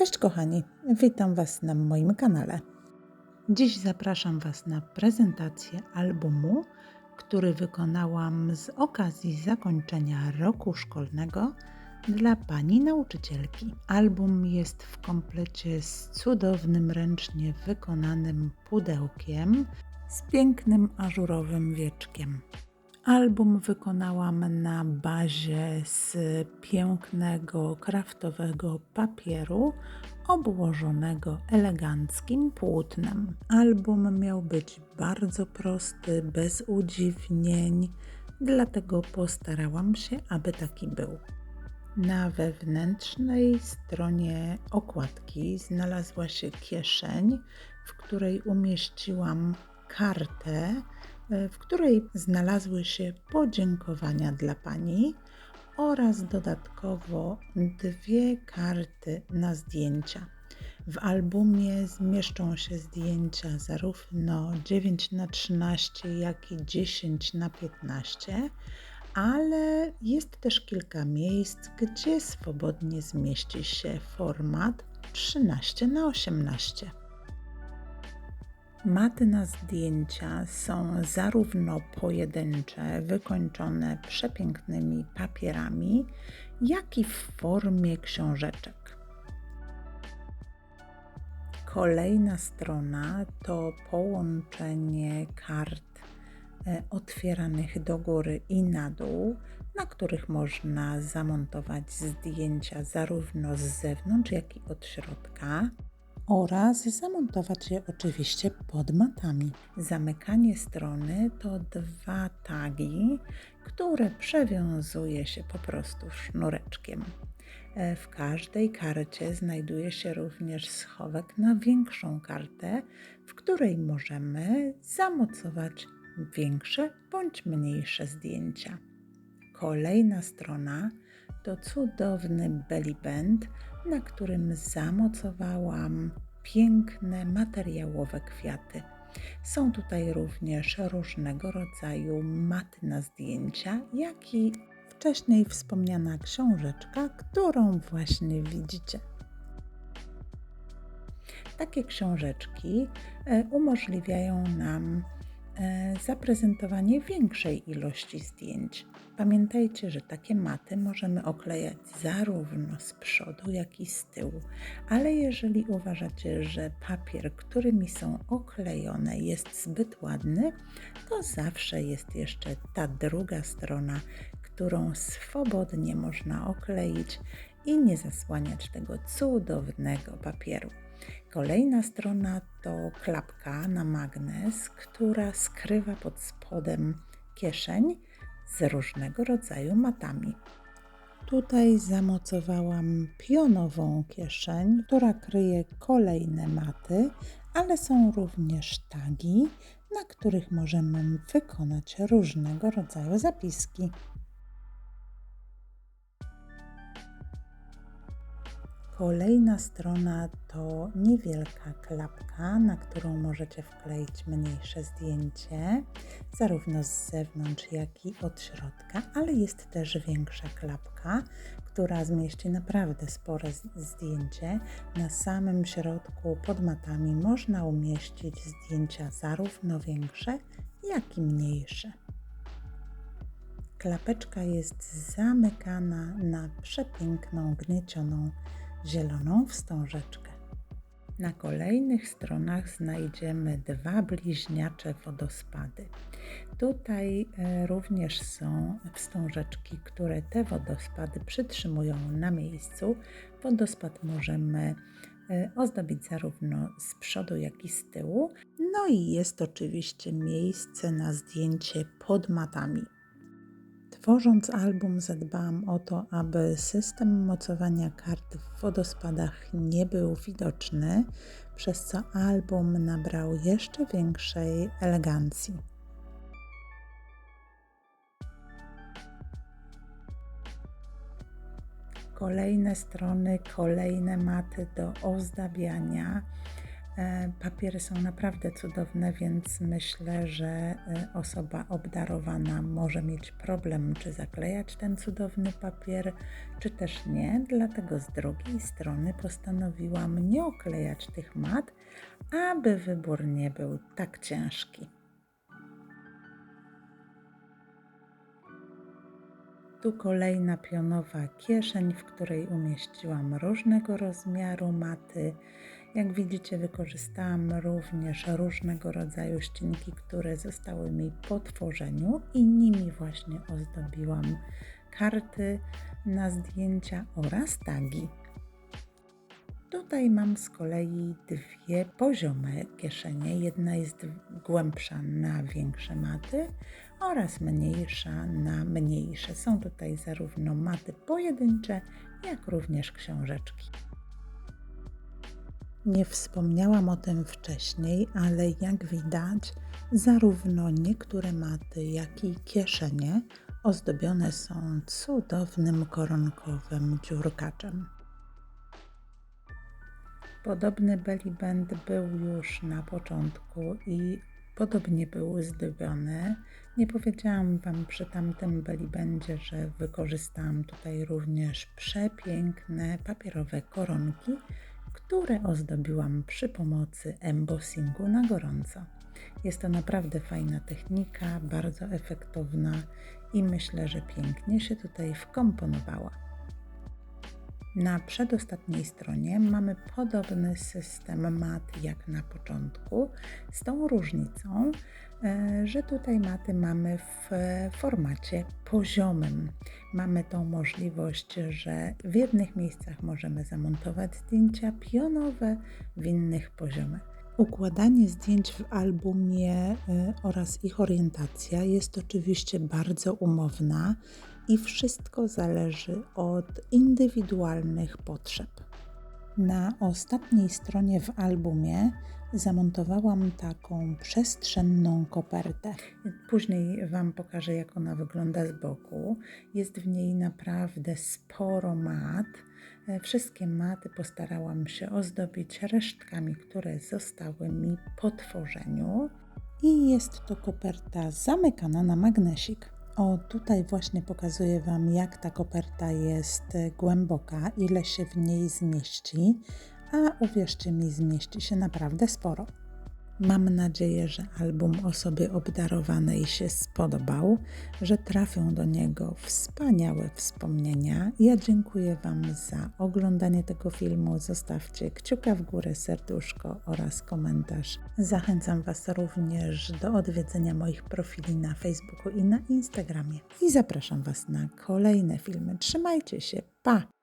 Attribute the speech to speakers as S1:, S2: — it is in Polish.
S1: Cześć kochani, witam Was na moim kanale. Dziś zapraszam Was na prezentację albumu, który wykonałam z okazji zakończenia roku szkolnego dla pani nauczycielki. Album jest w komplecie z cudownym, ręcznie wykonanym pudełkiem z pięknym ażurowym wieczkiem. Album wykonałam na bazie z pięknego, kraftowego papieru obłożonego eleganckim płótnem. Album miał być bardzo prosty, bez udziwnień, dlatego postarałam się, aby taki był. Na wewnętrznej stronie okładki znalazła się kieszeń, w której umieściłam kartę w której znalazły się podziękowania dla pani oraz dodatkowo dwie karty na zdjęcia. W albumie zmieszczą się zdjęcia zarówno 9 na 13 jak i 10 na 15 ale jest też kilka miejsc, gdzie swobodnie zmieści się format 13 na 18. Maty na zdjęcia są zarówno pojedyncze, wykończone przepięknymi papierami, jak i w formie książeczek. Kolejna strona to połączenie kart e, otwieranych do góry i na dół, na których można zamontować zdjęcia zarówno z zewnątrz, jak i od środka oraz zamontować je oczywiście pod matami. Zamykanie strony to dwa tagi, które przewiązuje się po prostu sznureczkiem. E, w każdej karcie znajduje się również schowek na większą kartę, w której możemy zamocować większe bądź mniejsze zdjęcia. Kolejna strona to cudowny belly band, na którym zamocowałam piękne materiałowe kwiaty. Są tutaj również różnego rodzaju maty na zdjęcia, jak i wcześniej wspomniana książeczka, którą właśnie widzicie. Takie książeczki e, umożliwiają nam zaprezentowanie większej ilości zdjęć. Pamiętajcie, że takie maty możemy oklejać zarówno z przodu, jak i z tyłu, ale jeżeli uważacie, że papier, którymi są oklejone, jest zbyt ładny, to zawsze jest jeszcze ta druga strona, którą swobodnie można okleić i nie zasłaniać tego cudownego papieru. Kolejna strona to klapka na magnes, która skrywa pod spodem kieszeń z różnego rodzaju matami. Tutaj zamocowałam pionową kieszeń, która kryje kolejne maty, ale są również tagi, na których możemy wykonać różnego rodzaju zapiski. Kolejna strona to niewielka klapka, na którą możecie wkleić mniejsze zdjęcie, zarówno z zewnątrz, jak i od środka, ale jest też większa klapka, która zmieści naprawdę spore zdjęcie. Na samym środku pod matami można umieścić zdjęcia zarówno większe, jak i mniejsze. Klapeczka jest zamykana na przepiękną, gniecioną zieloną wstążeczkę. Na kolejnych stronach znajdziemy dwa bliźniacze wodospady. Tutaj e, również są wstążeczki, które te wodospady przytrzymują na miejscu. Wodospad możemy e, ozdobić zarówno z przodu, jak i z tyłu. No i jest oczywiście miejsce na zdjęcie pod matami. Tworząc album, zadbałam o to, aby system mocowania kart w wodospadach nie był widoczny, przez co album nabrał jeszcze większej elegancji. Kolejne strony, kolejne maty do ozdabiania Papiery są naprawdę cudowne, więc myślę, że e, osoba obdarowana może mieć problem, czy zaklejać ten cudowny papier, czy też nie. Dlatego z drugiej strony postanowiłam nie oklejać tych mat, aby wybór nie był tak ciężki. Tu kolejna pionowa kieszeń, w której umieściłam różnego rozmiaru maty. Jak widzicie, wykorzystałam również różnego rodzaju ścinki, które zostały mi po tworzeniu i nimi właśnie ozdobiłam karty na zdjęcia oraz tagi. Tutaj mam z kolei dwie poziome kieszenie. Jedna jest głębsza na większe maty oraz mniejsza na mniejsze. Są tutaj zarówno maty pojedyncze, jak również książeczki. Nie wspomniałam o tym wcześniej, ale jak widać, zarówno niektóre maty, jak i kieszenie ozdobione są cudownym koronkowym dziurkaczem. Podobny belly band był już na początku i podobnie był zdobiony. Nie powiedziałam Wam przy tamtym belly bandzie, że wykorzystałam tutaj również przepiękne papierowe koronki, które ozdobiłam przy pomocy embossingu na gorąco. Jest to naprawdę fajna technika, bardzo efektowna i myślę, że pięknie się tutaj wkomponowała. Na przedostatniej stronie mamy podobny system mat jak na początku, z tą różnicą, e, że tutaj maty mamy w formacie poziomym. Mamy tą możliwość, że w jednych miejscach możemy zamontować zdjęcia pionowe, w innych poziome. Układanie zdjęć w albumie e, oraz ich orientacja jest oczywiście bardzo umowna i wszystko zależy od indywidualnych potrzeb. Na ostatniej stronie w albumie zamontowałam taką przestrzenną kopertę. Później Wam pokażę, jak ona wygląda z boku. Jest w niej naprawdę sporo mat. Wszystkie maty postarałam się ozdobić resztkami, które zostały mi po tworzeniu. I jest to koperta zamykana na magnesik. O, tutaj właśnie pokazuję Wam, jak ta koperta jest głęboka, ile się w niej zmieści, a uwierzcie mi, zmieści się naprawdę sporo. Mam nadzieję, że album osobie obdarowanej się spodobał, że trafią do niego wspaniałe wspomnienia. Ja dziękuję Wam za oglądanie tego filmu. Zostawcie kciuka w górę, serduszko oraz komentarz. Zachęcam Was również do odwiedzenia moich profili na Facebooku i na Instagramie. I zapraszam Was na kolejne filmy. Trzymajcie się, pa!